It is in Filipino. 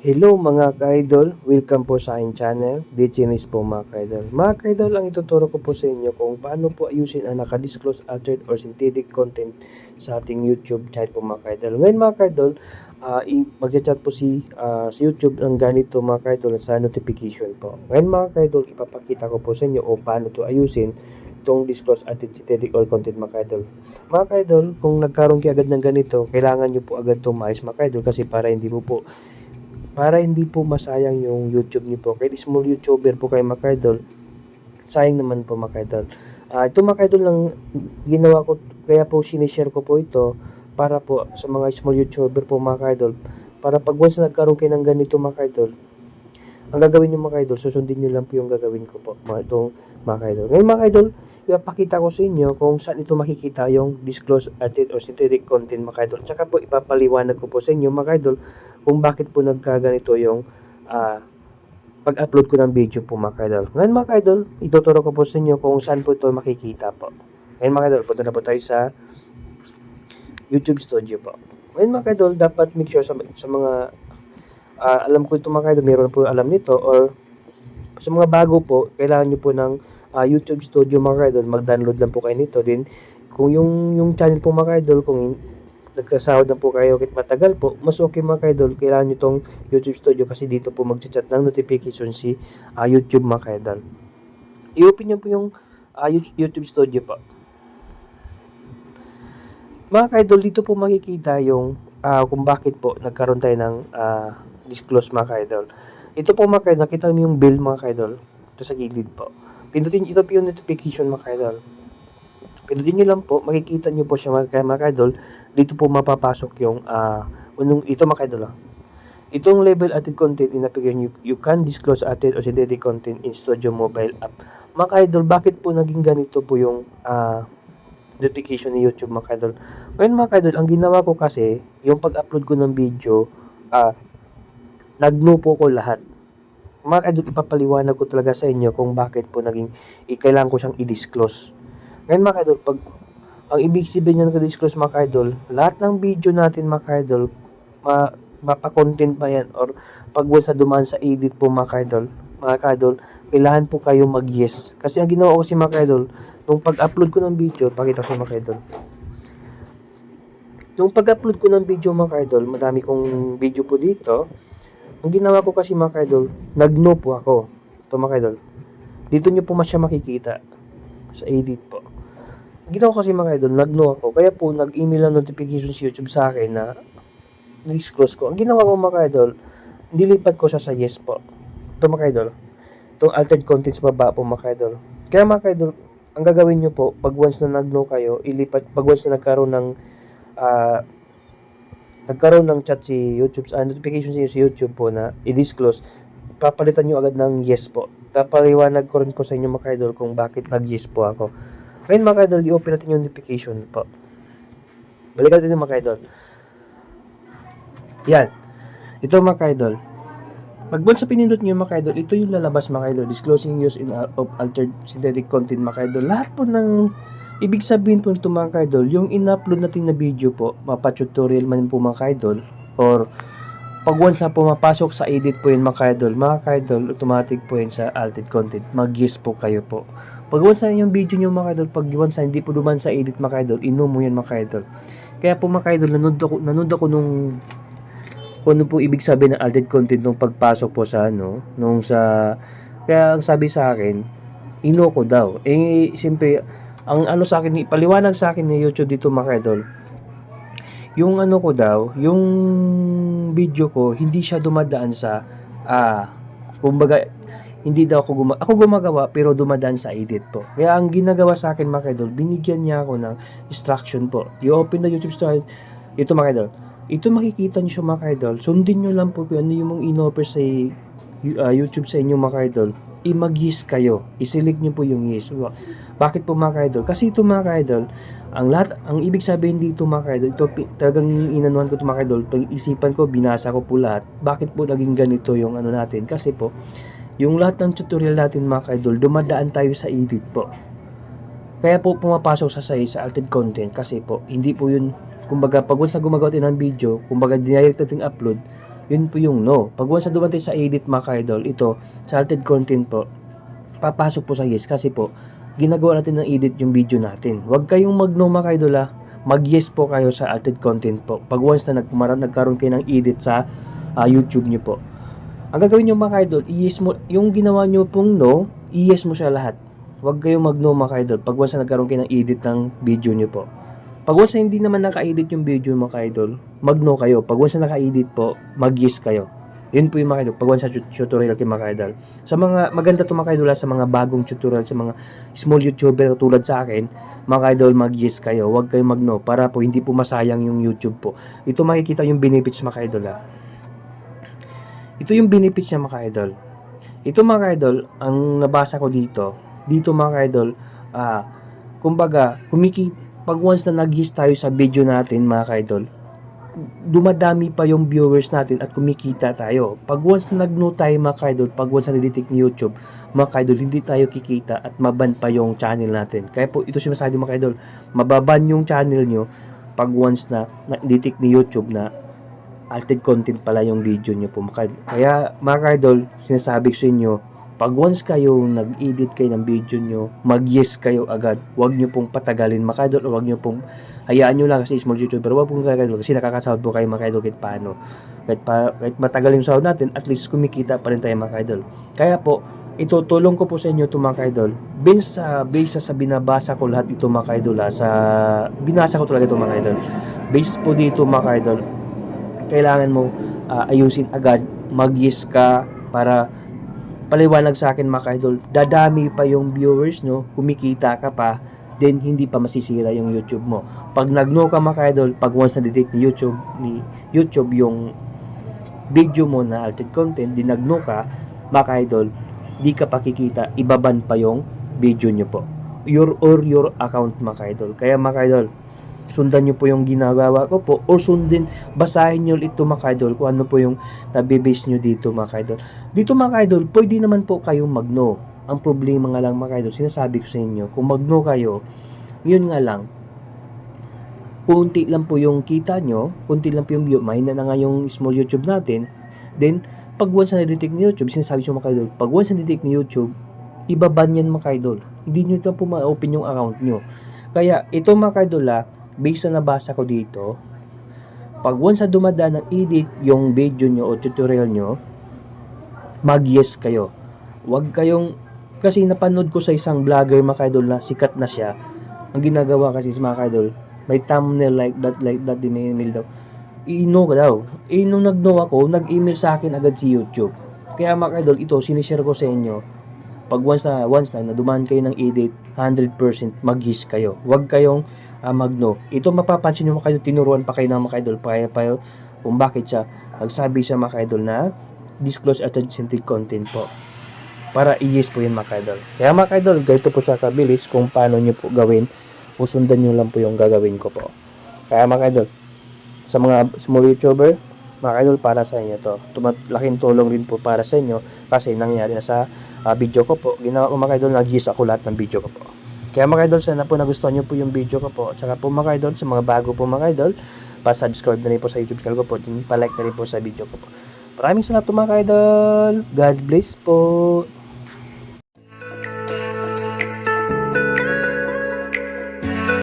Hello mga ka-idol, welcome po sa aking channel, Dichinis po mga ka-idol. Mga ka-idol, ang ituturo ko po sa inyo kung paano po ayusin ang nakadisclose altered or synthetic content sa ating YouTube channel po mga ka-idol. Ngayon mga ka-idol, uh, mag-chat po si, uh, si YouTube ng ganito mga ka-idol sa notification po. Ngayon mga ka-idol, ipapakita ko po sa inyo kung paano to ayusin itong disclose altered synthetic or content mga ka-idol. Mga ka-idol, kung nagkaroon kayo agad ng ganito, kailangan nyo po agad maayos mga ka-idol kasi para hindi mo po para hindi po masayang yung YouTube niyo po. Kahit small YouTuber po kayo mga sayang naman po mga idol. Ah, ito mga lang ginawa ko, kaya po sinishare ko po ito para po sa mga small YouTuber po mga. Para pag once na nagkaroon kayo ng ganito mga ang gagawin niyo mga susundin niyo lang po yung gagawin ko po, mga itong mga idol. Ngayon mga ipapakita ko sa inyo kung saan ito makikita yung disclose arted or synthetic content mga idol. Tsaka po ipapaliwanag ko po sa inyo mga kung bakit po nagkaganito yung ah, pag-upload ko ng video po mga idol. Ngayon mga idol, ituturo ko po sa inyo kung saan po ito makikita po. Ngayon mga idol, punta na po tayo sa YouTube Studio po. Ngayon mga idol, dapat make sure sa, sa mga ah, alam ko ito mga idol, meron po alam nito or sa mga bago po, kailangan nyo po ng ah, YouTube Studio mga idol, mag-download lang po kayo nito. Then, kung yung, yung channel po mga idol, kung nagkasahod na po kayo kahit matagal po, mas okay mga idol, kailangan nyo tong YouTube Studio kasi dito po mag-chat ng notification si ah, YouTube mga idol. I-open nyo po yung ah, YouTube Studio po. Mga idol, dito po makikita yung ah, kung bakit po nagkaroon tayo ng ah, disclose mga idol. Ito po mga idol, nakita mo yung bill mga idol. Ito sa gilid po. Pindutin, ito po yung notification mga idol. Pindutin nyo lang po, makikita nyo po siya mga, mga. Dito po mapapasok yung, ah, unong, ito mga idol ah. Itong label added content in application, you, you can disclose added or synthetic content in Studio Mobile app. Mga bakit po naging ganito po yung ah, notification ni YouTube mga idol? Ngayon mga ang ginawa ko kasi, yung pag-upload ko ng video, ah, nag-no po ko lahat. Mga idol, ipapaliwanag ko talaga sa inyo kung bakit po naging, i- kailangan ko siyang i-disclose. Ngayon mga idol, pag ang ibig sabihin niya ng disclose mga idol, lahat ng video natin mga idol, ma, mapa-content pa yan or pag na dumaan sa edit po mga idol, mga idol, kailangan po kayo mag-yes. Kasi ang ginawa ko kasi mga idol, nung pag-upload ko ng video, pakita ko sa mga idol. Nung pag-upload ko ng video mga idol, madami kong video po dito. Ang ginawa ko kasi mga idol, nag-no po ako. Ito mga idol. Dito nyo po mas makikita sa edit po. Ginawa kasi mga idol, nag-no ako. Kaya po, nag-email ang notification si YouTube sa akin na disclose ko. Ang ginawa ko mga idol, nilipat ko siya sa yes po. Ito mga idol. Itong altered content sa baba po mga idol. Kaya mga idol, ang gagawin nyo po, pag once na nag-no kayo, ilipat, pag once na nagkaroon ng ah, nagkaroon ng chat si YouTube, uh, notification si YouTube po na i-disclose, papalitan nyo agad ng yes po. Papaliwanag ko rin po sa inyo mga idol kung bakit nag-yes po ako. Ngayon mga idol, i-open natin yung notification po. Balikan natin yung mga idol. Yan. Ito mga idol. Pag once pinindot nyo mga idol, ito yung lalabas mga idol. Disclosing use in, of altered synthetic content mga idol. Lahat po ng Ibig sabihin po nito mga idol, yung in-upload natin na video po, mapa-tutorial man po mga idol, or pag once na pumapasok sa edit po yun mga idol, mga idol, automatic po yun sa altered content, mag-use po kayo po. Pag once na yung video nyo mga idol, pag once na hindi po duman sa edit mga idol, inom mo yan mga idol. Kaya po mga idol, nanood ako, nanood ako nung kung ano po ibig sabihin ng altered content nung pagpasok po sa ano, nung sa, kaya ang sabi sa akin, ino ko daw. Eh, siyempre, ang ano sa akin, ipaliwanag sa akin ni YouTube dito mga idol, yung ano ko daw, yung video ko, hindi siya dumadaan sa, ah, kumbaga, hindi daw ako gumagawa, ako gumagawa pero dumadaan sa edit po. Kaya ang ginagawa sa akin mga idol, binigyan niya ako ng instruction po. You open the YouTube store, ito mga idol, ito makikita niyo siya mga idol, sundin niyo lang po kung ano yung in-offer sa uh, YouTube sa inyo mga idol, i-mag-yes kayo. I-select niyo po yung yes. Bakit po mga idol? Kasi ito mga idol, ang lahat, ang ibig sabihin dito mga idol, ito talagang inanuhan ko ito mga idol, pag isipan ko, binasa ko po lahat. Bakit po naging ganito yung ano natin? Kasi po, yung lahat ng tutorial natin mga idol, dumadaan tayo sa edit po. Kaya po pumapasok sa say sa altered content kasi po, hindi po yun, kumbaga pag once na gumagawa tayo ng video, kumbaga dinirect natin upload, yun po yung no. Pag once na dumating sa edit mga ka-idol, ito, salted content po, papasok po sa yes kasi po, ginagawa natin ng edit yung video natin. Huwag kayong mag-no mga ka-idol ah. Mag-yes po kayo sa altered content po. Pag once na nagkaroon kayo ng edit sa ah, YouTube nyo po. Ang gagawin nyo mga ka-idol, i-yes mo, yung ginawa nyo pong no, i-yes mo siya lahat. Huwag kayong mag-no mga ka-idol. Pag once na nagkaroon kayo ng edit ng video nyo po. Pag once hindi naman naka-edit yung video mga ka-idol, mag-no kayo. Pag once na naka-edit po, mag-yes kayo. Yun po yung mga idol. Pag once tutorial kay mga idol. Sa mga, maganda to mga idol sa mga bagong tutorial, sa mga small YouTuber tulad sa akin, mga idol, mag-yes kayo. Huwag kayong mag-no para po hindi po masayang yung YouTube po. Ito makikita yung benefits mga idol ah. Ito yung benefits niya mga idol. Ito mga idol, ang nabasa ko dito, dito mga idol, ah, kumbaga, kumiki, pag once na nag-yes tayo sa video natin mga idol, dumadami pa yung viewers natin at kumikita tayo. Pag once na nag-no tayo mga kaidol, pag once na nidetect ni YouTube, mga kaidol, hindi tayo kikita at maban pa yung channel natin. Kaya po, ito sinasabi mga kaidol, mababan yung channel nyo pag once na na-detect ni YouTube na altered content pala yung video nyo po mga. Kaya mga kaidol, sinasabi ko sa inyo, pag once kayo nag-edit kayo ng video nyo, mag-yes kayo agad. Huwag nyo pong patagalin mga kaidol, o huwag nyo pong hayaan nyo lang kasi small YouTuber, huwag pong kaidol kasi nakakasahod po kayo mga kaidol kahit paano. Kahit, pa, kahit matagal yung sahod natin, at least kumikita pa rin tayo mga kaidol. Kaya po, ito tulong ko po sa inyo ito mga kaidol. Based sa, based sa binabasa ko lahat ito mga kaidol ha, sa binasa ko talaga ito mga kaidol. Based po dito mga kaidol, kailangan mo ah, ayusin agad, mag-yes ka para paliwanag sa akin mga kaidol, dadami pa yung viewers nyo, kumikita ka pa, then hindi pa masisira yung YouTube mo. Pag nag-no ka mga kaidol, pag once na detect ni YouTube, ni YouTube yung video mo na altered content, di nag-no ka, mga kaidol, di ka pakikita, ibaban pa yung video nyo po. Your or your account mga kaidol. Kaya mga kaidol, sundan nyo po yung ginagawa ko po or sundin, basahin nyo ito mga kaidol kung ano po yung nabibase nyo dito mga kaidol. Dito mga kaidol, pwede naman po kayong magno. Ang problema nga lang mga kaidol, sinasabi ko sa inyo, kung magno kayo, yun nga lang, kunti lang po yung kita nyo, kunti lang po yung view, mahina na nga yung small YouTube natin, then, pag once na detect ni YouTube, sinasabi ko mga kaidol, pag once na detect ni YouTube, ibaban yan mga kaidol. Hindi nyo ito po ma-open yung account nyo. Kaya, ito mga kaidol ah, based sa nabasa ko dito, pag once na dumadaan ng edit yung video nyo o tutorial nyo, mag-yes kayo. Huwag kayong, kasi napanood ko sa isang vlogger mga kaidol na sikat na siya, ang ginagawa kasi sa mga kaidol, may thumbnail like that, like that, din may email daw. I-no ka daw. Eh, nung nag-no ako, nag-email sa akin agad si YouTube. Kaya mga kaidol, ito, sinishare ko sa inyo. Pag once na, once na, na dumaan kayo ng edit, 100% mag-yes kayo. Huwag kayong ah, mag-no. Ito mapapansin nyo mga kaidol, tinuruan pa kayo ng mga kaidol, pa, pa, kung bakit siya, nagsabi siya mga kaidol na disclose attention content po para i-yes po yun mga kaidol. Kaya mga kaidol, ganito po siya kabilis kung paano nyo po gawin o sundan nyo lang po yung gagawin ko po. Kaya mga kaidol, sa mga small YouTuber, mga kaidol, para sa inyo to. Laking tulong rin po para sa inyo kasi nangyari na sa ah, video ko po. Ginawa ko mga kaidol, nag-yes ako lahat ng video ko po. Kaya mga kaidol, sana po nagustuhan nyo po yung video ko po. Tsaka po mga kaidol, sa mga bago po mga kaidol, pa-subscribe na rin po sa YouTube channel ko po. Pa-like na rin po sa video ko po. Maraming salamat po mga kaidol. God bless po.